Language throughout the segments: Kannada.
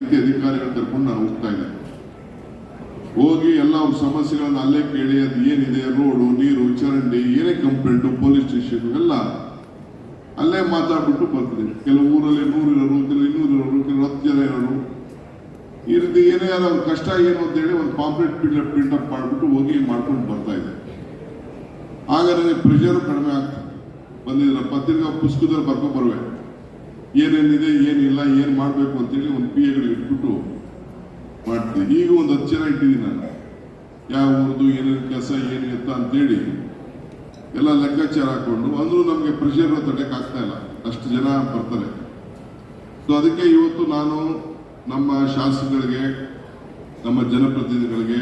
ಅಧಿಕಾರಿಗಳು ಕರ್ಕೊಂಡು ನಾನು ಹೋಗ್ತಾ ಇದ್ದೆ. ಹೋಗಿ ಎಲ್ಲ ಅವ್ರ ಸಮಸ್ಯೆಗಳನ್ನ ಅಲ್ಲೇ ಕೇಳಿ, ಅದು ಏನಿದೆ, ರೋಡು, ನೀರು, ಚರಂಡಿ, ಏನೇ ಕಂಪ್ಲೇಂಟು ಪೊಲೀಸ್ ಸ್ಟೇಷನ್ ಎಲ್ಲ ಅಲ್ಲೇ ಮಾತಾಡ್ಬಿಟ್ಟು ಬರ್ತೀನಿ ಕೆಲವು ಊರಲ್ಲಿ ನೂರು ಇರೋರು, ಕೆಲವು ಇನ್ನೂರು ಇರೋರು, ಕೆಲವು ಹತ್ತು ಜನ ಇರೋರು. ಈ ರೀತಿ ಏನೇ ಅವ್ರ ಕಷ್ಟ ಏನು ಅಂತ ಹೇಳಿ ಒಂದು ಪಾಂಪ್ಲೆಟ್ ಪ್ರಿಂಟ್ ಪ್ರಿಂಟ್ ಅಪ್ ಮಾಡಿಬಿಟ್ಟು ಹೋಗಿ ಮಾಡ್ಕೊಂಡು ಬರ್ತಾ ಇದ್ದೆ. ಆಗ ನನಗೆ ಪ್ರೆಷರು ಕಡಿಮೆ ಆಗ್ತದೆ ಬಂದಿದ್ರೆ ಪತ್ರಿಕಾ ಪುಸ್ತಕದಲ್ಲಿ ಬರ್ಕೊ ಬರುವೆ. ಏನೇನಿದೆ, ಏನಿಲ್ಲ, ಏನು ಮಾಡಬೇಕು ಅಂತೇಳಿ ಒಂದು ಪಿ ಎಗಳು ಇಟ್ಬಿಟ್ಟು ಮಾಡ್ತೀನಿ ಈಗ ಒಂದು ಹತ್ತು ಜನ ಇಟ್ಟಿದ್ದೀನಿ ನಾನು. ಯಾವ ಊರ್ದು, ಏನೇನು ಕೆಲಸ, ಏನು ಎತ್ತ ಅಂತೇಳಿ ಎಲ್ಲ ಲೆಕ್ಕಾಚಾರ ಹಾಕೊಂಡು, ಅಂದರೂ ನಮಗೆ ಪ್ರೆಷರ್ ಆಗ್ತಾ ಇಲ್ಲ. ಅಷ್ಟು ಜನ ಬರ್ತಾರೆ. ಸೊ ಅದಕ್ಕೆ ಇವತ್ತು ನಾನು ನಮ್ಮ ಶಾಸಕರಿಗೆ, ನಮ್ಮ ಜನಪ್ರತಿನಿಧಿಗಳಿಗೆ,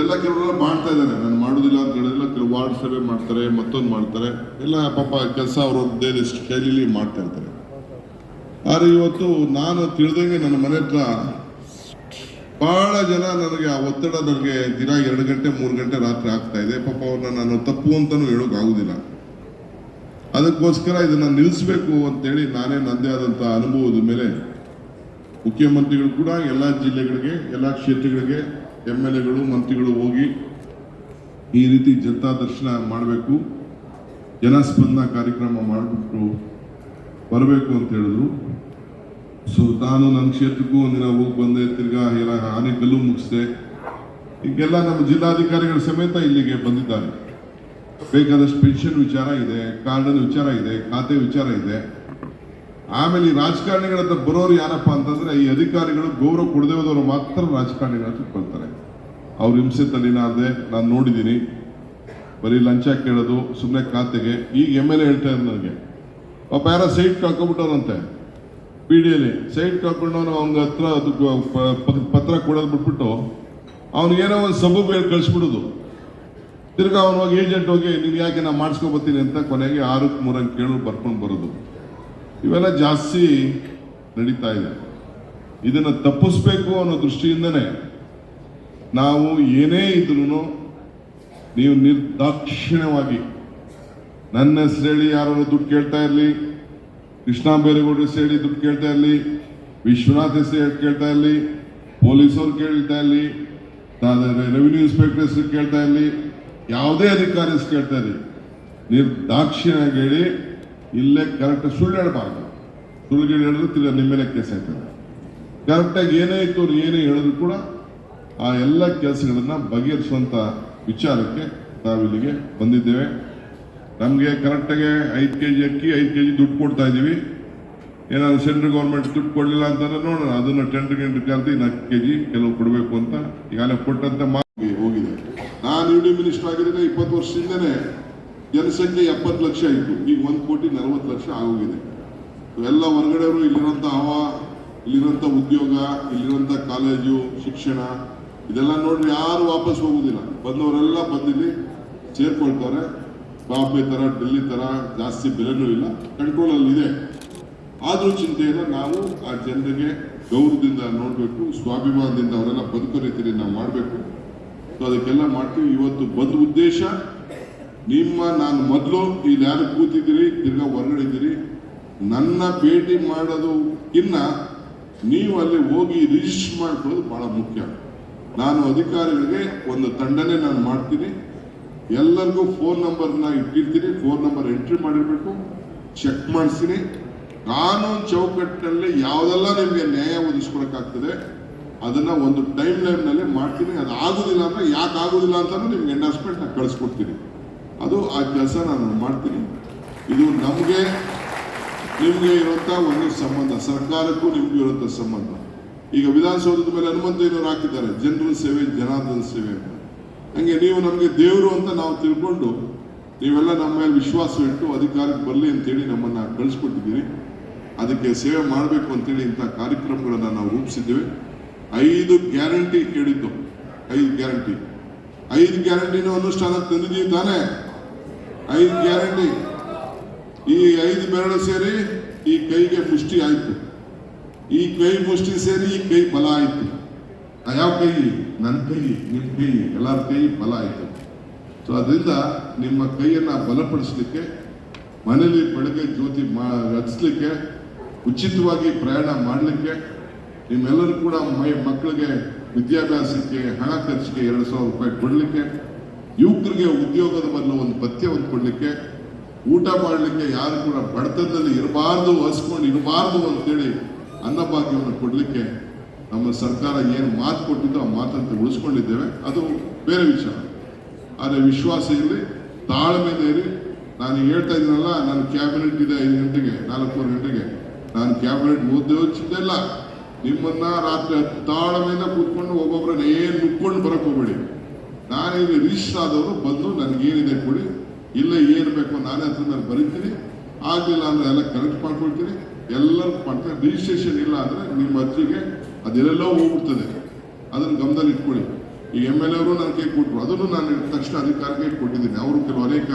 ಎಲ್ಲ ಕೆಲವರೆಲ್ಲ ಮಾಡ್ತಾ ಇದ್ದಾರೆ. ನಾನು ಮಾಡೋದಿಲ್ಲ ಅಂತ ಹೇಳಿದ್ರೆ ಕೆಲವು ವಾರ್ಡ್ ಸರ್ವೆ ಮಾಡ್ತಾರೆ, ಮತ್ತೊಂದು ಮಾಡ್ತಾರೆ. ಎಲ್ಲ ಪಾಪ ಕೆಲಸ ಅವ್ರದ್ದೇ ಶೈಲಿಲಿ ಮಾಡ್ತಾ ಇರ್ತಾರೆ. ಆದ್ರೆ ಇವತ್ತು ನಾನು ತಿಳಿದಂಗೆ ನನ್ನ ಮನೆ ಹತ್ರ ಬಹಳ ಜನ ನನಗೆ ಆ ಒತ್ತಡ ನನಗೆ ದಿನ ಎರಡು ಗಂಟೆ, ಮೂರು ಗಂಟೆ ರಾತ್ರಿ ಆಗ್ತಾ ಇದೆ. ಪಾಪ ಅವ್ರನ್ನ ನಾನು ತಪ್ಪು ಅಂತಲೂ ಹೇಳೋಕ್ಕಾಗೋದಿಲ್ಲ. ಅದಕ್ಕೋಸ್ಕರ ಇದನ್ನು ನಿಲ್ಲಿಸಬೇಕು ಅಂತೇಳಿ ನಾನೇ ನನ್ನದೇ ಆದಂಥ ಅನುಭವದ ಮೇಲೆ ಮುಖ್ಯಮಂತ್ರಿಗಳು ಕೂಡ ಎಲ್ಲ ಜಿಲ್ಲೆಗಳಿಗೆ, ಎಲ್ಲ ಕ್ಷೇತ್ರಗಳಿಗೆ ಎಂ ಎಲ್ ಎಗಳು, ಮಂತ್ರಿಗಳು ಹೋಗಿ ಈ ರೀತಿ ಜನತಾ ದರ್ಶನ ಮಾಡಬೇಕು. ಜನಸ್ಪಂದನ ಕಾರ್ಯಕ್ರಮ ಮಾಡಿಬಿಟ್ಟು ಬರಬೇಕು ಅಂತ ಹೇಳಿದ್ರು. ಸೊ ನಾನು ನನ್ನ ಕ್ಷೇತ್ರಕ್ಕೂ ಒಂದಿನ ಹೋಗಿ ಬಂದೆ, ತಿರ್ಗಾ ಎಲ್ಲ ಆನೆಕಲ್ಲು ಮುಗಿಸಿದೆ. ಈಗೆಲ್ಲ ನಮ್ಮ ಜಿಲ್ಲಾಧಿಕಾರಿಗಳ ಸಮೇತ ಇಲ್ಲಿಗೆ ಬಂದಿದ್ದಾರೆ. ಬೇಕಾದಷ್ಟು ಪೆನ್ಷನ್ ವಿಚಾರ ಇದೆ ಕಾರ್ಡನ್ ವಿಚಾರ ಇದೆ, ಖಾತೆ ವಿಚಾರ ಇದೆ. ಆಮೇಲೆ ಈ ರಾಜಕಾರಣಿಗಳಂತ ಬರೋರು ಯಾರಪ್ಪ ಅಂತಂದ್ರೆ, ಈ ಅಧಿಕಾರಿಗಳು ಗೌರವ ಕೊಡದೇ ಹೋದವರು ಮಾತ್ರ ರಾಜಕಾರಣಿಗಳ ತಿಳ್ಕೊಳ್ತಾರೆ ಅವ್ರ ಹಿಂಸೆ ತಲೆನಾರದೆ ನಾನು ನೋಡಿದ್ದೀನಿ. ಬರೀ ಲಂಚ ಕೇಳೋದು ಸುಮ್ಮನೆ ಖಾತೆಗೆ. ಈಗ ಎಂ ಎಲ್ ಎ ಹೇಳ್ತಾ ಇದ್ದಾರೆ ನನಗೆ. ಪಾಪ ಯಾರೋ ಸೈಟ್ ಕಳ್ಕೊಬಿಟ್ಟವ್ರಂತೆ ಪಿ ಡಿ ಎಲ್ಲಿ ಸೈಟ್ ಕಳ್ಕೊಂಡವನು ಅವ್ನ ಹತ್ರ ಅದು ಪತ್ರ ಕೊಡೋದು ಬಿಟ್ಬಿಟ್ಟು ಅವ್ನಿಗೇನೋ ಒಂದು ಸಬೂಬ್ ಹೇಳಿ ಕಳಿಸ್ಬಿಡೋದು. ತಿರ್ಗಾ ಅವ್ನು ಹೋಗಿ ಏಜೆಂಟ್ ಹೋಗಿ, ನಿನ್ಗೆ ಯಾಕೆ ನಾ ಮಾಡಿಸ್ಕೊಬತ್ತೀನಿ ಅಂತ ಕೊನೆಗೆ ಆರಕ್ಕೆ ಮೂರಂಗೆ ಕೇಳು ಬರ್ಕೊಂಡು ಬರೋದು. ಇವೆಲ್ಲ ಜಾಸ್ತಿ ನಡೀತಾ ಇದೆ. ಇದನ್ನು ತಪ್ಪಿಸ್ಬೇಕು ಅನ್ನೋ ದೃಷ್ಟಿಯಿಂದನೇ ನಾವು ಏನೇ ಇದ್ರೂ ನೀವು ನಿರ್ದಾಕ್ಷಿಣ್ಯವಾಗಿ ನನ್ನ ಹೆಸರು ಹೇಳಿ ಯಾರು ದುಡ್ಡು ಕೇಳ್ತಾ ಇರಲಿ. ಕೃಷ್ಣ ಬೈರೇಗೌಡರ ಹೆಸರು ದುಡ್ಡು ಕೇಳ್ತಾ ಇರಲಿ. ವಿಶ್ವನಾಥ್ ಹೆಸರು ಕೇಳ್ತಾ ಇರಲಿ. ಪೊಲೀಸವ್ರು ಕೇಳ್ತಾ ಇರಲಿ. ರೆವಿನ್ಯೂ ಇನ್ಸ್ಪೆಕ್ಟರ್ ಹೆಸರು ಕೇಳ್ತಾ ಇರಲಿ. ಯಾವುದೇ ಅಧಿಕಾರಿ ಹೆಸರು ಕೇಳ್ತಾ ಇರಲಿ. ನಿರ್ದಾಕ್ಷಿಣ್ಯವಾಗಿ ಹೇಳಿ, ಇಲ್ಲೇ ಕರೆಕ್ಟ್ ಸುಳ್ಳು ಹೇಳಬಾರ್ದು. ಸುಳ್ಳುಗಳು ಹೇಳಿದ್ರೆ ತಿರ್ಗ ನಿಮ್ಮ ಮೇಲೆ ಕೇಸ್ ಆಯ್ತದೆ. ಕರೆಕ್ಟಾಗಿ ಏನೇ ಇತ್ತು ಅವ್ರು ಏನೇ ಹೇಳಿದ್ರು ಕೂಡ ಆ ಎಲ್ಲ ಕೆಲಸಗಳನ್ನ ಬಗೆಹರಿಸುವಂತ ವಿಚಾರಕ್ಕೆ ನಾವಿಲ್ಲಿಗೆ ಬಂದಿದ್ದೇವೆ. ನಮಗೆ ಕರೆಕ್ಟಾಗಿ ಐದು ಕೆ ಜಿ ಅಕ್ಕಿ, ಐದು ಕೆ ಜಿ ದುಡ್ಡು ಕೊಡ್ತಾ ಇದ್ದೀವಿ. ಏನಾದರೂ ಸೆಂಟ್ರಲ್ ಗೌರ್ಮೆಂಟ್ ದುಡ್ಡು ಕೊಡಲಿಲ್ಲ ಅಂತಂದ್ರೆ ನೋಡೋಣ, ಅದನ್ನು ಟೆಂಡರ್ ಗೆಂಟರ್ ಕರೆದು ಇನ್ನು ಹತ್ತು ಕೆ ಜಿ ಕೆಲವು ಕೊಡಬೇಕು ಅಂತ. ಈಗಾಗಲೇ ಕೊಟ್ಟಂತೆ ಮಾತು ಹೋಗಿದೆ. ನಾನು ಯು ಡಿ ಮಿನಿಸ್ಟರ್ ಆಗಿದ್ರೆ ಇಪ್ಪತ್ತು ವರ್ಷದಿಂದನೇ. ಜನಸಂಖ್ಯೆ ಎಪ್ಪತ್ತು ಲಕ್ಷ ಇತ್ತು. ಈಗ ಒಂದು ಕೋಟಿ ನಲವತ್ತು ಲಕ್ಷ ಆಗೋಗಿದೆ. ಎಲ್ಲ ಹೊರಗಡೆಯವರು ಇಲ್ಲಿರುವಂಥ ಹವ ಇಲ್ಲಿರುವಂಥ ಉದ್ಯೋಗ ಇಲ್ಲಿರುವಂಥ ಕಾಲೇಜು ಶಿಕ್ಷಣ, ಇದೆಲ್ಲ ನೋಡಿ ಯಾರು ವಾಪಸ್ ಹೋಗೋದಿಲ್ಲ. ಬಂದವರೆಲ್ಲ ಬಂದಿಲ್ಲಿ ಸೇರ್ಕೊಳ್ತಾರೆ. ಬಾಂಬೆ ತರ ಡೆಲ್ಲಿ ತರ ಜಾಸ್ತಿ ಬೆಲೆನೂ ಇಲ್ಲ ಕಂಟ್ರೋಲ್ ಅಲ್ಲಿ ಇದೆ. ಆದರೂ ಚಿಂತೆಯನ್ನು ನಾವು ಆ ಜನರಿಗೆ ಗೌರವದಿಂದ ನೋಡಬೇಕು, ಸ್ವಾಭಿಮಾನದಿಂದ ಅವರೆಲ್ಲ ಬದುಕೋ ರೀತಿಯಲ್ಲಿ ನಾವು ಮಾಡಬೇಕು. ಸೊ ಅದಕ್ಕೆಲ್ಲ ಮಾಡ್ತೀವಿ. ಇವತ್ತು ಬಂದ ಉದ್ದೇಶ, ನಿಮ್ಮ, ನಾನು ಮೊದಲು ಇಲ್ಲಿ ಯಾರು ಕೂತಿದ್ದೀರಿ, ತಿರ್ಗಾ ಹೊರಗಡೆ ಇದ್ದೀರಿ. ನನ್ನ ಭೇಟಿ ಮಾಡೋದು ಇನ್ನ ನೀವು ಅಲ್ಲಿ ಹೋಗಿ ರಿಜಿಸ್ಟರ್ ಮಾಡ್ಕೊಳ್ಳೋದು ಬಹಳ ಮುಖ್ಯ. ನಾನು ಅಧಿಕಾರಿಗಳಿಗೆ ಒಂದು ತಂಡನೇ ನಾನು ಮಾಡ್ತೀನಿ. ಎಲ್ಲರಿಗೂ ಫೋನ್ ನಂಬರ್ನ ಇಟ್ಟಿರ್ತೀನಿ. ಫೋನ್ ನಂಬರ್ ಎಂಟ್ರಿ ಮಾಡಿರಬೇಕು. ಚೆಕ್ ಮಾಡಿಸ್ತೀನಿ ಕಾನೂನು ಚೌಕಟ್ಟಿನಲ್ಲಿ ಯಾವುದೆಲ್ಲ ನಿಮಗೆ ನ್ಯಾಯ ಒದಗಿಸ್ಕೊಡಕ್ಕಾಗ್ತದೆ, ಅದನ್ನ ಒಂದು ಟೈಮ್ ಲೈನ್ನಲ್ಲಿ ಮಾಡ್ತೀನಿ. ಅದು ಆಗೋದಿಲ್ಲ ಅಂದರೆ ಯಾಕೆ ಆಗೋದಿಲ್ಲ ಅಂತಲೂ ನಿಮ್ಗೆ ಎಂಡರ್ಸ್ಮೆಂಟ್ ನಾನು ಕಳಿಸ್ಕೊಡ್ತೀನಿ. ಅದು ಆ ಕೆಲಸ ನಾನು ಮಾಡ್ತೀನಿ. ಇದು ನಮಗೆ, ನಿಮಗೆ ಇರುವಂತ ಒಂದು ಸಂಬಂಧ, ಸರ್ಕಾರಕ್ಕೂ ನಿಮಗೆ ಇರುವಂತ ಸಂಬಂಧ. ಈಗ ವಿಧಾನಸೌಧದ ಮೇಲೆ ಹನುಮಂತಯ್ಯನವರು ಹಾಕಿದ್ದಾರೆ ಜನರ ಸೇವೆ, ಜನಾರ್ದನ ಸೇವೆ ಅಂತ. ಹಂಗೆ ನೀವು ನಮಗೆ ದೇವರು ಅಂತ ನಾವು ತಿಳ್ಕೊಂಡು ನೀವೆಲ್ಲ ನಮ್ಮ ಮೇಲೆ ವಿಶ್ವಾಸ ಇಟ್ಟು ಅಧಿಕಾರಕ್ಕೆ ಬರಲಿ ಅಂತೇಳಿ ನಮ್ಮನ್ನು ಕಳಿಸ್ಕೊಟ್ಟಿದ್ದೀರಿ. ಅದಕ್ಕೆ ಸೇವೆ ಮಾಡಬೇಕು ಅಂತೇಳಿ ಇಂಥ ಕಾರ್ಯಕ್ರಮಗಳನ್ನು ನಾವು ರೂಪಿಸಿದ್ದೇವೆ. ಐದು ಗ್ಯಾರಂಟಿ ಕೇಳಿದ್ದು. ಐದು ಗ್ಯಾರಂಟಿ. ಐದು ಗ್ಯಾರಂಟಿನೂ ಅನುಷ್ಠಾನ ತಂದಿದ್ದೀವಿ ತಾನೇ. ಐದು ಗ್ಯಾರಂಟಿ. ಈ ಐದು ಬೆರಳು ಸೇರಿ ಈ ಕೈಗೆ ಮುಷ್ಟಿ ಆಯಿತು. ಈ ಕೈ ಮುಷ್ಟಿ ಸೇರಿ ಈ ಕೈ ಬಲ ಆಯ್ತು. ಯಾವ ಕೈ ನನ್ನ ಕೈ ನಿಮ್ಮ ಕೈ, ಎಲ್ಲರ ಕೈ ಬಲ ಆಯಿತು. ಸೊ ಅದರಿಂದ ನಿಮ್ಮ ಕೈಯನ್ನು ಬಲಪಡಿಸಲಿಕ್ಕೆ, ಮನೇಲಿ ಬೆಳಗ್ಗೆ ಜ್ಯೋತಿ ಮಾ, ರಚಿಸ್ಲಿಕ್ಕೆ, ಉಚಿತವಾಗಿ ಪ್ರಯಾಣ ಮಾಡಲಿಕ್ಕೆ, ನಿಮ್ಮೆಲ್ಲರೂ ಕೂಡ ಮೈ ಮಕ್ಕಳಿಗೆ ವಿದ್ಯಾಭ್ಯಾಸಕ್ಕೆ, ಹಣ ಖರ್ಚಿಗೆ ಎರಡು ಸಾವಿರ ರೂಪಾಯಿ ಕೊಡಲಿಕ್ಕೆ, ಯುವಕರಿಗೆ ಉದ್ಯೋಗದ ಬದಲು ಒಂದು ಒಂದು ಕೊಡಲಿಕ್ಕೆ, ಊಟ ಮಾಡಲಿಕ್ಕೆ ಯಾರು ಕೂಡ ಬಡತನದಲ್ಲಿ ಇರಬಾರ್ದು ಹಸ್ಕೊಂಡು ಇರಬಾರ್ದು ಅಂತೇಳಿ ಅನ್ನಭಾಗ್ಯವನ್ನು ಕೊಡಲಿಕ್ಕೆ ನಮ್ಮ ಸರ್ಕಾರ ಏನು ಮಾತು ಕೊಟ್ಟಿದ್ದು ಆ ಮಾತಂತೆ ಉಳಿಸ್ಕೊಂಡಿದ್ದೇವೆ. ಅದು ಬೇರೆ ವಿಷಯ ಆದರೆ ವಿಶ್ವಾಸ ಇರಲಿ ತಾಳ್ಮೆ ನಾನು ಹೇಳ್ತಾ ಇದ್ದೀನಲ್ಲ, ನನ್ನ ಕ್ಯಾಬಿನೆಟ್ ಇದೆ ಐದು ಗಂಟೆಗೆ, ನಾಲ್ಕೂವರೆ ಗಂಟೆಗೆ. ನಾನು ಕ್ಯಾಬಿನೆಟ್ ಓದ್ದೇ ಹೋಗಿಲ್ಲ ನಿಮ್ಮನ್ನ ರಾತ್ರಿ ತಾಳ್ಮೆಯಿಂದ ಕೂತ್ಕೊಂಡು ಒಬ್ಬೊಬ್ಬರನ್ನ ಏನು ನುಕ್ಕೊಂಡು ಬರಕ್ ಹೋಗ್ಬೇಡಿ. ಇಲ್ಲಿ ರಿಜಿಸ್ಟರ್ ಆದವರು ಬಂದು ನನಗೇನಿದೆ ಕೊಡಿ. ಇಲ್ಲ ಏನು ಬೇಕೋ ನಾನೇ ಹತ್ರ ಮೇಲೆ ಬರೀತೀನಿ. ಆಗಲಿಲ್ಲ ಅಂದರೆ ಎಲ್ಲ ಕರೆಕ್ಟ್ ಮಾಡ್ಕೊಳ್ತೀನಿ. ಎಲ್ಲರೂ ಮಾಡ್ತಾರೆ ರಿಜಿಸ್ಟ್ರೇಷನ್ ಇಲ್ಲ ಅಂದರೆ ನಿಮ್ಮ ಅರ್ಜಿಗೆ ಅದೆಲ್ಲೆಲ್ಲೋ ಹೋಗ್ಬಿಡ್ತದೆ. ಅದನ್ನು ಗಮನದಲ್ಲಿ ಇಟ್ಕೊಳ್ಳಿ. ಈ ಎಂ ಎಲ್ ಅವರು ನನಗೆ ಕೊಟ್ಟರು ಅದನ್ನು ನಾನು ತಕ್ಷಣ ಅಧಿಕಾರಿಗೆ ಕೊಟ್ಟಿದ್ದೀನಿ. ಅವರು ಕೆಲವು ಅನೇಕ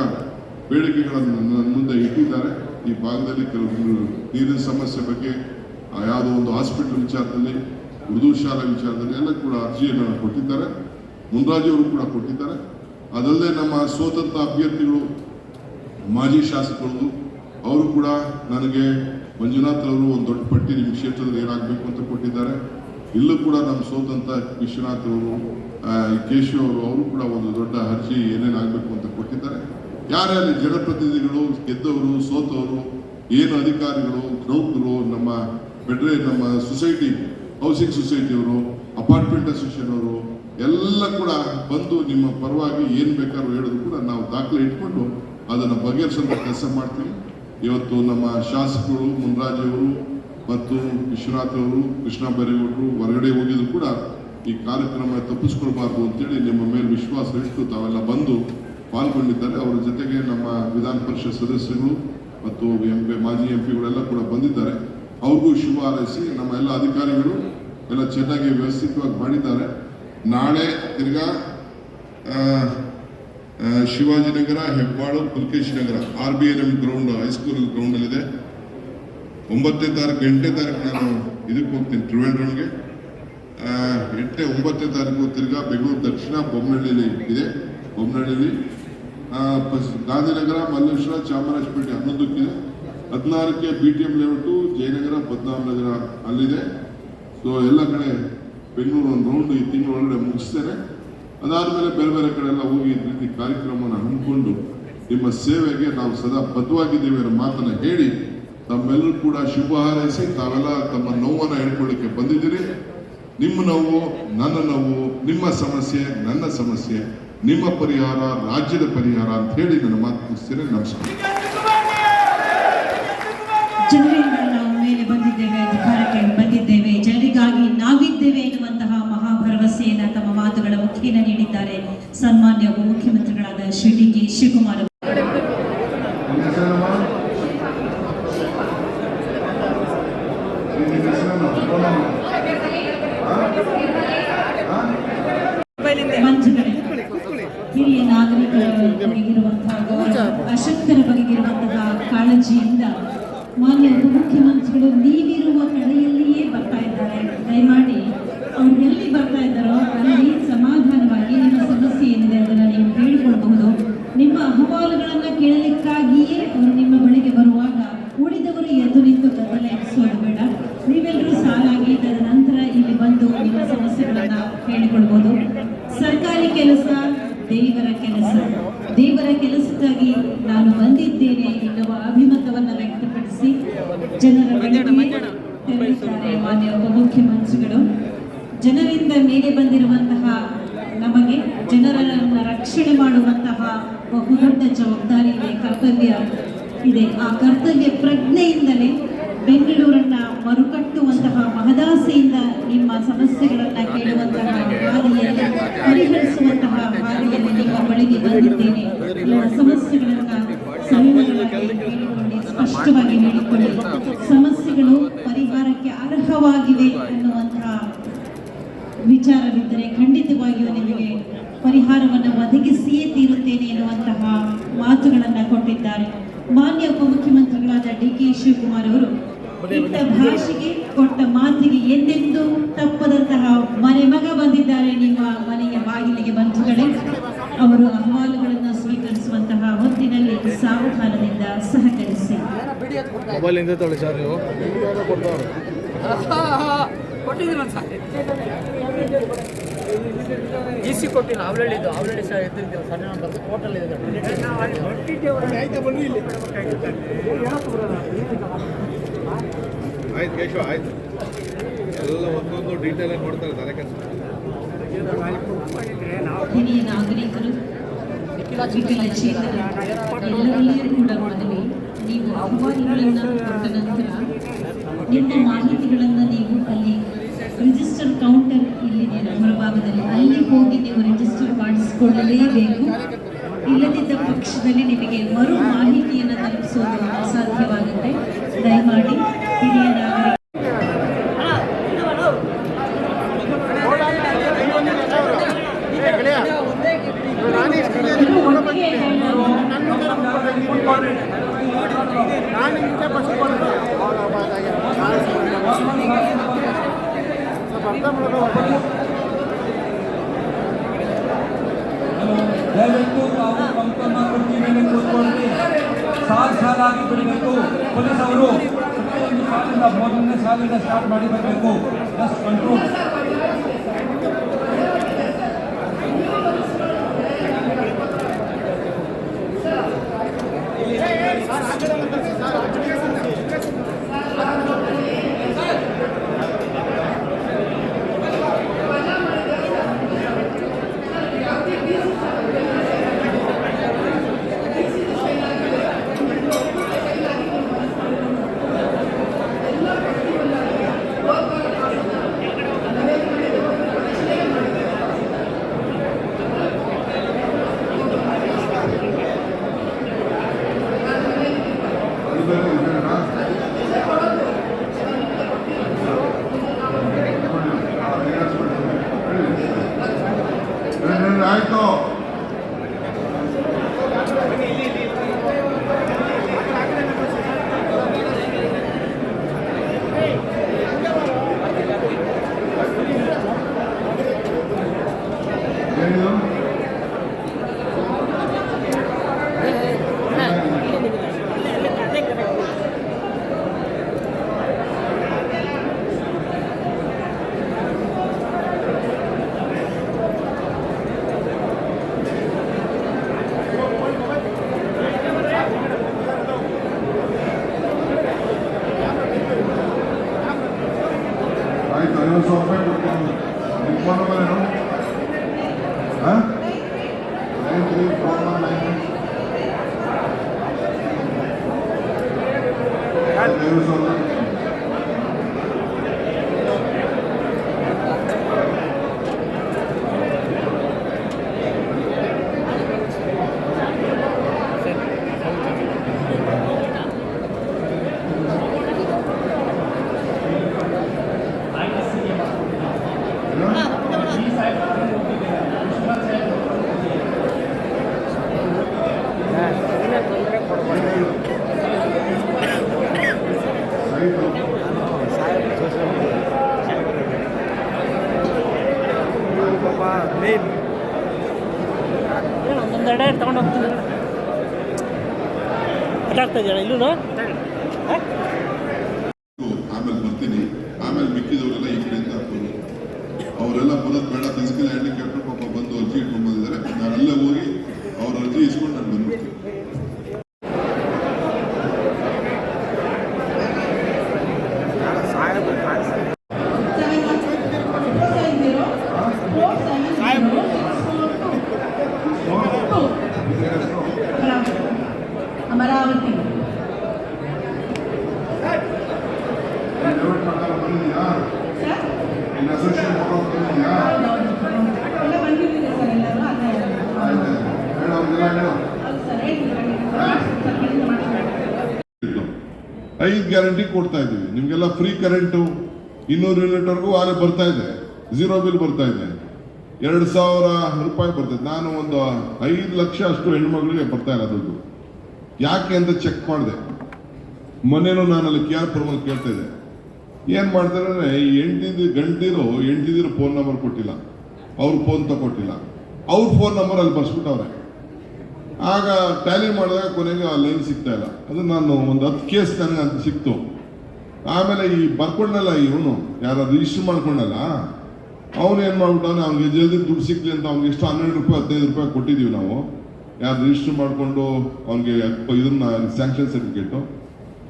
ಬೇಡಿಕೆಗಳನ್ನು ನನ್ನ ಮುಂದೆ ಇಟ್ಟಿದ್ದಾರೆ. ಈ ಭಾಗದಲ್ಲಿ ಕೆಲವು ನೀರಿನ ಸಮಸ್ಯೆ ಬಗ್ಗೆ ಯಾವುದೋ ಒಂದು ಹಾಸ್ಪಿಟಲ್ ವಿಚಾರದಲ್ಲಿ, ಉರ್ದು ಶಾಲಾ ವಿಚಾರದಲ್ಲಿ ಎಲ್ಲ ಕೂಡ ಅರ್ಜಿಯನ್ನು ಕೊಟ್ಟಿದ್ದಾರೆ. ಮುನ್ರಾಜಿಯವರು ಕೂಡ ಕೊಟ್ಟಿದ್ದಾರೆ. ಅದಲ್ಲದೆ ನಮ್ಮ ಸ್ವತಂತ್ರ ಅಭ್ಯರ್ಥಿಗಳು ಮಾಜಿ ಶಾಸಕರು ಅವರು ಕೂಡ ನನಗೆ ಮಂಜುನಾಥ್ ಅವರು ಒಂದು ದೊಡ್ಡ ಪಟ್ಟಿ ನಿಮ್ಮ ಕ್ಷೇತ್ರದಲ್ಲಿ ಏನಾಗಬೇಕು ಅಂತ ಕೊಟ್ಟಿದ್ದಾರೆ. ಇಲ್ಲೂ ಕೂಡ ನಮ್ಮ ಸೋತಂತ ವಿಶ್ವನಾಥ್ ಅವರು ಕೇಶು ಕೇಶವ್ ಅವರು ಅವರು ಕೂಡ ಒಂದು ದೊಡ್ಡ ಅರ್ಜಿ ಏನೇನಾಗಬೇಕು ಅಂತ ಕೊಟ್ಟಿದ್ದಾರೆ. ಯಾರೇ ಅಲ್ಲಿ ಜನಪ್ರತಿನಿಧಿಗಳು, ಗೆದ್ದವರು, ಸೋತವರು, ಏನು ಅಧಿಕಾರಿಗಳು ನೌಕರು ನಮ್ಮ ಬೆಡ್ರೆ, ನಮ್ಮ ಸೊಸೈಟಿ, ಹೌಸಿಂಗ್ ಸೊಸೈಟಿಯವರು, ಅಪಾರ್ಟ್ಮೆಂಟ್ ಅಸೋಸಿಯೇಷನ್ ಅವರು ಎಲ್ಲ ಕೂಡ ಬಂದು ನಿಮ್ಮ ಪರವಾಗಿ ಏನು ಬೇಕಾದ್ರೂ ಹೇಳಿದ್ರು ಕೂಡ ನಾವು ದಾಖಲೆ ಇಟ್ಕೊಂಡು ಅದನ್ನು ಬಗೆಹರಿಸಲು ಕೆಲಸ ಮಾಡ್ತೀವಿ. ಇವತ್ತು ನಮ್ಮ ಶಾಸಕರು ಮುನ್ರಾಜಿಯವರು ಮತ್ತು ವಿಶ್ವನಾಥ್ ಅವರು, ಕೃಷ್ಣ ಬೈರೇಗೌಡರು ಹೊರಗಡೆ ಹೋಗಿದ್ರು ಕೂಡ ಈ ಕಾರ್ಯಕ್ರಮ ತಪ್ಪಿಸ್ಕೊಳ್ಬಾರ್ದು ಅಂತೇಳಿ ನಿಮ್ಮ ಮೇಲೆ ವಿಶ್ವಾಸ ಇಟ್ಟು ತಾವೆಲ್ಲ ಬಂದು ಪಾಲ್ಗೊಂಡಿದ್ದಾರೆ. ಅವರ ಜೊತೆಗೆ ನಮ್ಮ ವಿಧಾನ ಪರಿಷತ್ ಸದಸ್ಯರು ಮತ್ತು ಎಂ ಪಿ, ಮಾಜಿ ಎಂ ಪಿಗಳೆಲ್ಲ ಕೂಡ ಬಂದಿದ್ದಾರೆ. ಅವ್ರಿಗೂ ಶುಭ ಹಾರೈಸಿ ನಮ್ಮ ಎಲ್ಲ ಅಧಿಕಾರಿಗಳು ಎಲ್ಲ ಚೆನ್ನಾಗಿ ವ್ಯವಸ್ಥಿತವಾಗಿ ಮಾಡಿದ್ದಾರೆ. ನಾಳೆ ತಿರ್ಗಾ Shivajinagar Hebbal, Pulakeshinagar R B N M ground high school ಗ್ರೌಂಡಲ್ಲಿದೆ ಒಂಬತ್ತನೇ ತಾರೀಕು, ಎಂಟನೇ ತಾರೀಕು ನಾನು ಇದಕ್ಕೆ ಹೋಗ್ತೀನಿ ತ್ರಿವೇಂದ್ರಂಗೆ ಎಂಟನೇ, ಒಂಬತ್ತನೇ ತಾರೀಕು ತಿರ್ಗಾ ಬೆಂಗಳೂರು ದಕ್ಷಿಣ ಬೊಮ್ಮನಹಳ್ಳಿಯಲ್ಲಿ ಇದೆ. ಬೊಮ್ಮನಹಳ್ಳಿಯಲ್ಲಿ ಗಾಂಧಿನಗರ, ಮಲ್ಲೇಶ್ವರ, ಚಾಮರಾಜಪೇಟೆ ಹನ್ನೊಂದಕ್ಕಿದೆ. ಹದಿನಾರಕ್ಕೆ B T M layout Jayanagar Padmanabhanagar ಅಲ್ಲಿದೆ. ಸೊ ಎಲ್ಲ ಕಡೆ ಬೆಂಗಳೂರು ಒಂದು ರೌಂಡ್ ಈ ತಿಂಗಳೊಳಗಡೆ ಮುಗಿಸ್ತೇನೆ. ಅದಾದಮೇಲೆ ಬೇರೆ ಬೇರೆ ಕಡೆ ಎಲ್ಲ ಹೋಗಿ ಈ ರೀತಿ ಕಾರ್ಯಕ್ರಮವನ್ನು ಹಮ್ಮಿಕೊಂಡು ನಿಮ್ಮ ಸೇವೆಗೆ ನಾವು ಸದಾ ಬದ್ಧವಾಗಿದ್ದೇವೆ ಅನ್ನೋ ಮಾತನ್ನು ಹೇಳಿ ತಮ್ಮೆಲ್ಲರೂ ಕೂಡ ಶುಭ ಹಾರೈಸಿ ತಾವೆಲ್ಲ ತಮ್ಮ ನೋವನ್ನು ಹೇಳ್ಕೊಳ್ಳಿಕ್ಕೆ ಬಂದಿದ್ದೀರಿ. ನಿಮ್ಮ ನೋವು, ನನ್ನ ನೋವು, ನಿಮ್ಮ ಸಮಸ್ಯೆ, ನನ್ನ ಸಮಸ್ಯೆ, ನಿಮ್ಮ ಪರಿಹಾರ, ರಾಜ್ಯದ ಪರಿಹಾರ ಅಂತ ಹೇಳಿ ನನ್ನ ಮಾತು ಮುಗಿಸ್ತೇನೆ. ನಮಸ್ಕಾರ. ನಾವು ಮೇಲೆ ಬಂದಿದ್ದೇವೆ, ಅಧಿಕಾರಕ್ಕೆ ಬಂದಿದ್ದೇವೆ, ಜನರಿಗಾಗಿ ನಾವಿದ್ದೇವೆ ಎನ್ನುವಂತಹ ಮುಖೇನ ನೀಡಿದ್ದಾರೆ. ಸನ್ಮಾನ್ಯ ಉಪಮುಖ್ಯಮಂತ್ರಿಗಳಾದ ಡಿ ಕೆ ಶಿವಕುಮಾರ್ ಅವರು. ಮಂಚಗಳೇ ಹಿರಿಯ ನಾಗರಿಕರ ಬಗೆಗಿರುವಂತಹ ಗೌರವ ಅಶಕ್ತರ ಬಗೆಗಿರುವಂತಹ ಕಾಳಜಿಯಿಂದ ಮಾನ್ಯ ಉಪಮುಖ್ಯಮಂತ್ರಿಗಳು ನೀವಿರುವ ಕಡೆಯಲ್ಲಿಯೇ ಬರ್ತಾ ಇದ್ದಾರೆ ದಯಮಾಡಿ ಅವ್ರು ಎಲ್ಲಿ ಬರ್ತಾ ಇದ್ದಾರೋ ಅಲ್ಲಿ ಸಮಾಧಾನವಾಗಿ ನಿಮ್ಮ ಸಮಸ್ಯೆ ಏನಿದೆ ಅದನ್ನು ನೀವು ಹೇಳಿಕೊಳ್ಬಹುದು ನಿಮ್ಮ ಅಹವಾಲುಗಳನ್ನ ಕೇಳಲಿಕ್ಕಾಗಿಯೇ ಅವರು ನಿಮ್ಮ ಬಳಿಗೆ ಬರುವಾಗ ಉಳಿದವರು ಎದ್ದು ನಿಂತು ಗದ್ದಲ ಎಬ್ಬಿಸೋದು ಬೇಡ ನೀವೆಲ್ಲರೂ ಸಾಲಾಗಿ ತದನಂತರ ಇಲ್ಲಿ ಬಂದು ನಿಮ್ಮ ಸಮಸ್ಯೆಗಳನ್ನ ಹೇಳಿಕೊಳ್ಬಹುದು ಸರ್ಕಾರಿ ಕೆಲಸ ದೇವರ ಕೆಲಸ ದೇವರ ಕೆಲಸಕ್ಕಾಗಿ ನಾನು ಬಂದಿದ್ದೇನೆ ಎನ್ನುವ ಅಭಿಮತವನ್ನ ವ್ಯಕ್ತಪಡಿಸಿ ಜನರ ಬಳಿಗೆ ತೆರಳಿದ್ದಾರೆ ಮಾನ್ಯ ಉಪಮುಖ್ಯಮಂತ್ರಿಗಳು ಜನರಿಂದ ಮೇಲೆ ಬಂದಿರುವಂತಹ ನಮಗೆ ಜನರನ್ನ ರಕ್ಷಣೆ ಮಾಡುವಂತಹ ಬಹುದೊಡ್ಡ ಜವಾಬ್ದಾರಿ ಇದೆ ಕರ್ತವ್ಯ ಇದೆ. ಆ ಕರ್ತವ್ಯ ಪ್ರಜ್ಞೆಯಿಂದಲೇ ಬೆಂಗಳೂರನ್ನ ಮರುಕಟ್ಟುವಂತಹ ಮಹದಾಸೆಯಿಂದ ನಿಮ್ಮ ಸಮಸ್ಯೆಗಳನ್ನ ಕೇಳುವಂತಹ ಹಾದಿಯಲ್ಲಿ ಪರಿಹರಿಸುವಂತಹ ಮಾನ್ಯ ಉಪಮುಖ್ಯಮಂತ್ರಿಗಳಾದ ಡಿ ಕೆ ಶಿವಕುಮಾರ್ ಅವರು ಇಟ್ಟ ಭಾಷೆಗೆ ಕೊಟ್ಟ ಮಾತಿಗೆ ಎಂದೆಂದೂ ತಪ್ಪದಂತಹ ಮನೆ ಮಗ ಬಂದಿದ್ದಾರೆ ನಿಮ್ಮ ಮನೆಯ ಬಾಗಿಲಿಗೆ ಬಂಧುಗಳೇ. ಅವರು ಅಹವಾಲುಗಳನ್ನು ಸ್ವೀಕರಿಸುವಂತಹ ಹೊತ್ತಿನಲ್ಲಿ ಸಾವಧಾನದಿಂದ ಸಹಕರಿಸಿ. ಜಿ ಸಿ ಕೊಟ್ಟಿಲ್ಲ ಅವಳಳ್ಳಿದ್ದು ಅವಳಳ್ಳಿ ಸಹ ಸಣ್ಣ ನಂಬರ್ ಟೋಟಲ್ ಇದೆ. ಆಯ್ತು ಕೇಶವ ಆಯ್ತು. ಎಲ್ಲ ಒಂದೊಂದು ಡೀಟೇಲ್ ಆಗಿ ನೋಡ್ತಾರೆ ತಲೆ ಕೆಲಸ ಹಿರಿಯ ನಾಗರಿಕರು ವಿಕಲಚೇತನರು ಎಲ್ಲರಲ್ಲಿಯೂ ಕೂಡ ಮನವಿ ನೀವು ಅಹವಾಲುಗಳನ್ನು ಕೊಟ್ಟ ನಂತರ ನಿಮ್ಮ ಮಾಹಿತಿಗಳನ್ನು ನೀವು ಅಲ್ಲಿ ರಿಜಿಸ್ಟರ್ ಕೌಂಟರ್ ಹೊರಭಾಗದಲ್ಲಿ ಅಲ್ಲಿ ಹೋಗಿ ನೀವು ರಿಜಿಸ್ಟರ್ ಮಾಡಿಸಿಕೊಳ್ಳಲೇಬೇಕು. ಇಲ್ಲದಿದ್ದ ಪಕ್ಷದಲ್ಲಿ ನಿಮಗೆ ಮರು ಮಾಹಿತಿಯನ್ನು ತಲುಪಿಸೋದು ಅಸಾಧ್ಯವಾಗುತ್ತೆ. ದಯಮಾಡಿ ಹಿರಿಯ ನಾಗರಿಕ ಇದು ಸ್ಟಾರ್ಟ್ ಮಾಡಿ ಅದಾಗ್ತಾ ಇದೆಯಲ್ಲ ಇಲ್ಲೂ ಆಮೇಲೆ ಬರ್ತೀನಿ. ಆಮೇಲೆ ಮಿಕ್ಕಿದವರೆಲ್ಲ ಈ ಕಡೆಯಿಂದ ಅವರೆಲ್ಲ ಬರೋದು ಬೇಡ ಫಿಸಿಕಲ್ ಹ್ಯಾಂಡಿಕ್ಯಾಪ್ಟರ್ ಪಾಪ ಬಂದು ಅರ್ಜಿ ಇಟ್ಕೊಂಡು ಬಂದಿದ್ದಾರೆ ನಾನೆಲ್ಲ ಹೋಗಿ ಅವ್ರ ಅರ್ಜಿ ಇಸ್ಕೊಂಡು ನಾನು ಬಂದ್ಬಿಡ್ತೀನಿ ಅಮರಾವತಿ ಲೆವೆಟ್ ಪ್ರಕಾರ ಬಂದಿದೆಯಾ ಸರ್ ನಿನ್ನ ಅಸೋಸಿಯೇಟ್ ಪ್ರಕಾರ ಬಂದಿದೆಯಾ ಎಲ್ಲ ಬಂದಿದ್ದೀರಿ ಸರ್ ಎಲ್ಲರೂ ಅದೇ ಆಯ್ತು ಹೇಳು ಅವ್ರಿಗೆಲ್ಲ ಹೇಳು ಹೌದು ಸರ್ ಹೇಳ್ತೀನಿ ಮಾಡ್ತೀನಿ ಐದು ಗ್ಯಾರಂಟಿ ಕೊಡ್ತಾ ಇದ್ದೀವಿ. ನಿಮಗೆಲ್ಲ ಫ್ರೀ ಕರೆಂಟು ಇನ್ನೂರು ಯೂನಿಟ್ವರೆಗೂ ಆಲೆ ಬರ್ತಾ ಇದೆ. ಝೀರೋ ಬಿಲ್ ಬರ್ತಾ ಇದೆ. ಎರಡು ಸಾವಿರ ರೂಪಾಯಿ ಬರ್ತದೆ ನಾನು ಒಂದು ಐದು ಲಕ್ಷ ಅಷ್ಟು ಹೆಣ್ಮಗಳಿಗೆ ಬರ್ತಾ ಇಲ್ಲ ದುಡ್ಡು. ಯಾಕೆ ಅಂತ ಚೆಕ್ ಮಾಡಿದೆ. ಮೊನ್ನೆನೂ ನಾನು ಅಲ್ಲಿ ಕೆ ಆರ್ ಪುರಮಲ್ಲಿ ಕೇಳ್ತಾ ಇದ್ದೆ. ಏನು ಮಾಡ್ತಾರೆ ಅಂದರೆ ಎಂಟಿದ್ದು ಗಂಟಿರು ಎಂಟಿದ್ರು ಫೋನ್ ನಂಬರ್ ಕೊಟ್ಟಿಲ್ಲ. ಅವ್ರ ಫೋನ್ ತಗೊಟ್ಟಿಲ್ಲ. ಅವ್ರ ಫೋನ್ ನಂಬರ್ ಅಲ್ಲಿ ಬರ್ಸ್ಬಿಟ್ಟವ್ರೆ. ಆಗ ಟ್ಯಾಲಿ ಮಾಡಿದಾಗ ಕೊನೆಗೆ ಆ ಲೈನ್ ಸಿಗ್ತಾ ಇಲ್ಲ. ಅದು ನಾನು ಒಂದು ಹತ್ತು ಕೇಸ್ ನನಗೆ ಅದು ಸಿಕ್ತು. ಆಮೇಲೆ ಈ ಬರ್ಕೊಂಡಲ್ಲ ಇವನು, ಯಾರಾದ್ರೂ ರಿಜಿಸ್ಟರ್ ಮಾಡ್ಕೊಂಡಲ್ಲ, ಅವನು ಏನು ಮಾಡ್ಬಿಟ್ಟು ಅವ್ನಿಗೆ ಜಲ್ದಿ ದುಡ್ಡು ಸಿಕ್ಲಿ ಅಂತ ಅವ್ನಿಗೆ ಎಷ್ಟು ಹನ್ನೆರಡು ರೂಪಾಯಿ, ಹದಿನೈದು ರೂಪಾಯಿ ಕೊಟ್ಟಿದ್ದೀವಿ ನಾವು. ಯಾರು ರಿಜಿಸ್ಟರ್ ಮಾಡಿಕೊಂಡು ಅವ್ನಿಗೆ ಇದನ್ನ ಸ್ಯಾಂಕ್ಷನ್ ಸರ್ಟಿಫಿಕೇಟು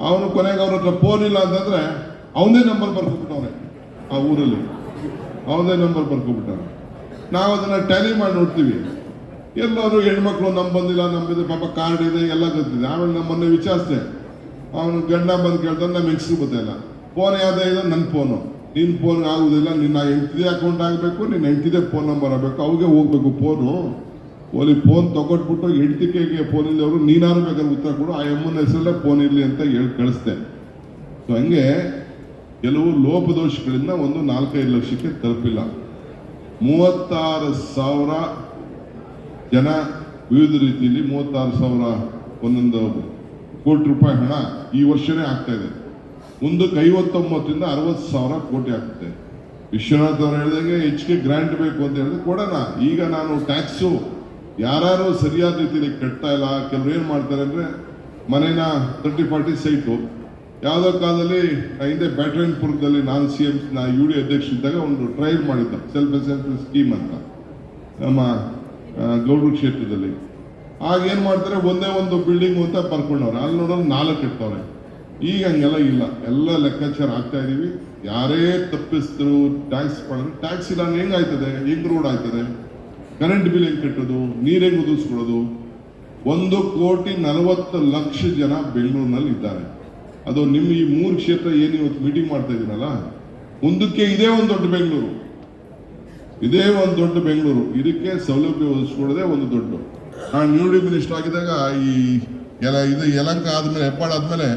ಅವನು ಕೊನೆಗೆ ಅವ್ರ ಹತ್ರ ಫೋನ್ ಇಲ್ಲ ಅಂತಂದ್ರೆ ಅವನೇ ನಂಬರ್ ಬರ್ಕೊಬಿಟ್ಟವ್ರೆ ಆ ಊರಲ್ಲಿ. ಅವನೇ ನಂಬರ್ ಬರ್ಕೊಬಿಟ್ಟವ್ರೆ ನಾವು ಅದನ್ನ ಟ್ಯಾಲಿ ಮಾಡಿ ನೋಡ್ತೀವಿ. ಎಲ್ಲರೂ ಹೆಣ್ಮಕ್ಳು ನಮ್ ಬಂದಿಲ್ಲ ನಮ್ಮಿದೆ ಪಾಪ ಕಾರ್ಡ್ ಇದೆ ಎಲ್ಲ ಗೊತ್ತಿದೆ ಆಮೇಲೆ ನಮ್ಮ ಮೊನ್ನೆ ವಿಚಾರಿಸಿದೆ. ಅವನು ಗಂಡ ಬಂದು ಕೇಳ್ತಾನೆ ನಮ್ಮ ಹೆಂಗಸ್ರು ಗೊತ್ತಿಲ್ಲ ಫೋನ್ ಯಾವುದೇ ಇದೆ ನನ್ನ ಫೋನು ನಿನ್ನ ಫೋನ್ ಆಗುದಿಲ್ಲ, ನಿನ್ನ ಹೆಂಡತಿದೆ ಅಕೌಂಟ್ ಆಗಬೇಕು, ನಿನ್ನ ಹೆಂಡತಿದೆ ಫೋನ್ ನಂಬರ್ ಆಗಬೇಕು. ಅವಾಗೆ ಹೋಗ್ಬೇಕು ಫೋನು ಓಲಿ ಫೋನ್ ತಗೊಟ್ಬಿಟ್ಟು ಹೆಂಡತಿಗೆ ಫೋನ್ ಇಲ್ಲವರು ನೀನಾರು ಬೇಕಾದ್ರೆ ಉತ್ತರ ಕೊಡು. ಆ ಎಮ್ಮನ ಹೆಸರಲ್ಲೇ ಫೋನ್ ಇರಲಿ ಅಂತ ಹೇಳಿ ಕಳಿಸ್ದೆ. ಸೊ ಹಂಗೆ ಕೆಲವು ಲೋಪದೋಷಗಳಿಂದ ಒಂದು ನಾಲ್ಕೈದು ಲಕ್ಷಕ್ಕೆ ತಲುಪಿಲ್ಲ. ಮೂವತ್ತಾರು ಸಾವಿರ ಜನ ವಿವಿಧ ರೀತಿಯಲ್ಲಿ ಮೂವತ್ತಾರು ಸಾವಿರ ಒಂದೊಂದು ಕೋಟಿ ರೂಪಾಯಿ ಹಣ ಈ ವರ್ಷನೇ ಆಗ್ತಾ ಇದೆ. ಮುಂದಕ್ಕೆ ಐವತ್ತೊಂಬತ್ತರಿಂದ ಅರವತ್ತು ಸಾವಿರ ಕೋಟಿ ಆಗ್ತದೆ. ವಿಶ್ವನಾಥ್ ಅವರು ಹೇಳಿದಂಗೆ ಎಚ್ ಕೆ ಗ್ರ್ಯಾಂಟ್ ಬೇಕು ಅಂತ ಹೇಳಿದ್ರೆ ಕೊಡೋಣ. ಈಗ ನಾನು ಟ್ಯಾಕ್ಸು ಯಾರು ಸರಿಯಾದ ರೀತಿಯಲ್ಲಿ ಕಟ್ತಾ ಇಲ್ಲ, ಕೆಲವ್ರು ಏನು ಮಾಡ್ತಾರೆ ಅಂದರೆ ಮನೇನ ತರ್ಟಿ ಫಾರ್ಟಿ ಸೈಟು. ಯಾವುದೋ ಕಾಲದಲ್ಲಿ ಹಿಂದೆ ಬ್ಯಾಟ್ರನ್ಪುರದಲ್ಲಿ ನಾನು ಸಿ ಎಂ ನಾ ಯು ಡಿ ಅಧ್ಯಕ್ಷ ಇದ್ದಾಗ ಒಂದು ಟ್ರಯಲ್ ಮಾಡಿದ್ದ ಸೆಲ್ಫ್ ಅಸೆಂಟ್ ಸ್ಕೀಮ್ ಅಂತ. ನಮ್ಮ ಗೌಡ್ರ ಕ್ಷೇತ್ರದಲ್ಲಿ. ಆಗ ಏನು ಮಾಡ್ತಾರೆ, ಒಂದೇ ಒಂದು ಬಿಲ್ಡಿಂಗ್ ಅಂತ ಬರ್ಕೊಂಡವ್ರೆ. ಅಲ್ಲಿ ನೋಡೋರು ನಾಲ್ಕು ಇರ್ತವ್ರೆ. ಈಗ ಹಂಗೆಲ್ಲ ಇಲ್ಲ. ಎಲ್ಲ ಲೆಕ್ಕಾಚಾರ ಆಗ್ತಾ ಇದೀವಿ. ಯಾರೇ ತಪ್ಪಿಸ್ತರು ಟ್ಯಾಕ್ಸ್ ಮಾಡಿದ್ರೆ ಟ್ಯಾಕ್ಸ್ ಇಲ್ಲ ಹೆಂಗೆ ಆಯ್ತದೆ? ಹೆಂಗ್ ರೋಡ್ ಆಯ್ತದೆ? ಕರೆಂಟ್ ಬಿಲ್ ಹೆಂಗ್ ಕಟ್ಟೋದು? ನೀರು ಹೆಂಗೆ ಒದಗಿಸ್ಕೊಳ್ಳೋದು ಒಂದು ಕೋಟಿ ನಲವತ್ತು ಲಕ್ಷ ಜನ ಬೆಂಗಳೂರಿನಲ್ಲಿ ಇದ್ದಾರೆ. ಅದು ನಿಮ್ಮ ಈ ಮೂರು ಕ್ಷೇತ್ರ ಏನು ಇವತ್ತು ಮೀಟಿಂಗ್ ಮಾಡ್ತಾ ಇದೀನಲ್ಲ ಮುಂದಕ್ಕೆ ಇದೇ ಒಂದು ದೊಡ್ಡ ಬೆಂಗಳೂರು. ಇದೇ ಒಂದು ದೊಡ್ಡ ಬೆಂಗಳೂರು. ಇದಕ್ಕೆ ಸೌಲಭ್ಯ ಒದಗಿಸ್ಕೊಳ್ಳೋದೇ ಒಂದು ದೊಡ್ಡ. ನಾನು ನ್ಯೂ ಮಿನಿಸ್ಟರ್ ಆಗಿದ್ದಾಗ ಈ ಎಲ್ಲ ಇದು ಯಲಂಕ ಆದಮೇಲೆ, ಹೆಬ್ಬಾಳ ಆದಮೇಲೆ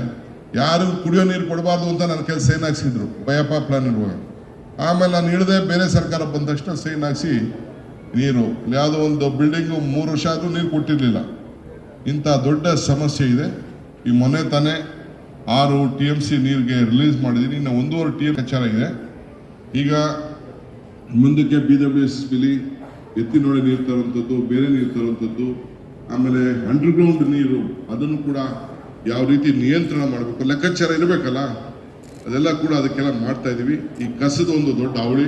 ಯಾರು ಕುಡಿಯೋ ನೀರು ಕೊಡಬಾರ್ದು ಅಂತ ನನ್ನ ಕೆಲಸ ಸೈನ್ ಹಾಕ್ಸಿದ್ರು ಬಯಪ್ಪ ಪ್ಲಾನ್ ಇರುವಾಗ. ಆಮೇಲೆ ನಾನು ಇಳದೆ ಬೇರೆ ಸರ್ಕಾರ ಬಂದ ತಕ್ಷಣ ಸೈನ್ ಹಾಕ್ಸಿ ನೀರು. ಯಾವುದೋ ಒಂದು ಬಿಲ್ಡಿಂಗು ಮೂರು ವರ್ಷ ಆದರೂ ನೀರು ಕೊಟ್ಟಿರಲಿಲ್ಲ. ಇಂಥ ದೊಡ್ಡ ಸಮಸ್ಯೆ ಇದೆ. ಈ ಮೊನ್ನೆ ತಾನೇ ಆರು ಟಿ ಎಂ ಸಿ ನೀರಿಗೆ ರಿಲೀಸ್ ಮಾಡಿದ್ದೀನಿ. ಇನ್ನು ಒಂದೂವರೆ ಟಿ ಎಂ ಇದೆ. ಈಗ ಮುಂದಕ್ಕೆ ಬಿ ಡಬ್ಲ್ಯೂ ಎಸ್ ಬಿಲಿ ಎತ್ತಿನೊಳೆ ನೀರು ತರುವಂಥದ್ದು, ಬೇರೆ ನೀರು ತರುವಂಥದ್ದು, ಆಮೇಲೆ ಅಂಡರ್ಗ್ರೌಂಡ್ ನೀರು, ಅದನ್ನು ಕೂಡ ಯಾವ ರೀತಿ ನಿಯಂತ್ರಣ ಮಾಡಬೇಕು? ಲೆಕ್ಕಾಚಾರ ಇರಬೇಕಲ್ಲ? ಅದೆಲ್ಲ ಕೂಡ ಅದಕ್ಕೆಲ್ಲ ಮಾಡ್ತಾ ಇದ್ದೀವಿ. ಈ ಕಸದ ಒಂದು ದೊಡ್ಡ ಅವಳಿ.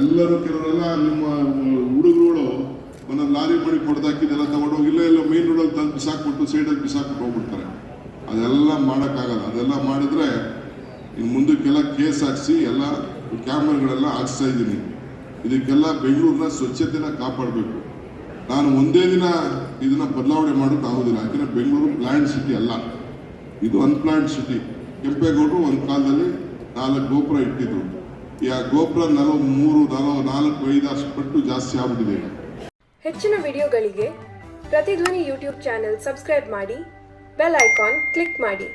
ಎಲ್ಲರೂ ಕೆಲವರೆಲ್ಲ ನಿಮ್ಮ ಹುಡುಗರುಗಳು ಒಂದೊಂದು ಲಾರಿ ಮಾಡಿ ಕೊಡ್ದಾಕಿದೆಲ್ಲ ತಗೊಂಡೋಗಿ ಇಲ್ಲೇ, ಇಲ್ಲ ಮೇನ್ ರೋಡಲ್ಲಿ ತಂದು ಬಿಸಾಕ್ಬಿಟ್ಟು ಸೈಡಲ್ಲಿ ಬಿಸಾಕ್ಬಿಟ್ಟು ಹೋಗ್ಬಿಡ್ತಾರೆ. ಅದೆಲ್ಲ ಮಾಡೋಕ್ಕಾಗಲ್ಲ. ಅದೆಲ್ಲ ಮಾಡಿದರೆ ಇನ್ನು ಮುಂದಕ್ಕೆಲ್ಲ ಕೇಸ್ ಹಾಕಿಸಿ ಎಲ್ಲ ಕ್ಯಾಮ್ರಾಗಳೆಲ್ಲ ಹಾಕ್ಸ್ತಾ ಇದ್ದೀನಿ. ಇದಕ್ಕೆಲ್ಲ ಬೆಂಗಳೂರಿನ ಸ್ವಚ್ಛತೆನ ಕಾಪಾಡಬೇಕು. ನಾನು ಒಂದೇ ದಿನ ಇದನ್ನು ಬದಲಾವಣೆ ಮಾಡೋಕೆ ಆಗೋದಿಲ್ಲ. ಯಾಕೆಂದರೆ ಬೆಂಗಳೂರು ಪ್ಲ್ಯಾಂಡ್ ಸಿಟಿ ಅಲ್ಲ. ಇದು ಅನ್ಪ್ಲಾಂಟ್ ಸಿಟಿ. ಕೆಂಪೇಗೌಡರು ಒಂದು ಕಾಲದಲ್ಲಿ ನಾಲ್ಕು ಗೋಪುರ ಇಟ್ಟಿದ್ರು. ಈ ಆ ಗೋಪುರ ನಲವ ಮೂರು, ನಲವ ನಾಲ್ಕು, ಐದು ಅಷ್ಟು ಪಟ್ಟು ಜಾಸ್ತಿ ಆಗ್ಬಿಟ್ಟಿದೆ. ಹೆಚ್ಚಿನ ವಿಡಿಯೋಗಳಿಗೆ ಪ್ರತಿಧ್ವನಿ ಯೂಟ್ಯೂಬ್ ಚಾನೆಲ್ ಸಬ್ಸ್ಕ್ರೈಬ್ ಮಾಡಿ, ಬೆಲ್ ಐಕಾನ್ ಕ್ಲಿಕ್ ಮಾಡಿ.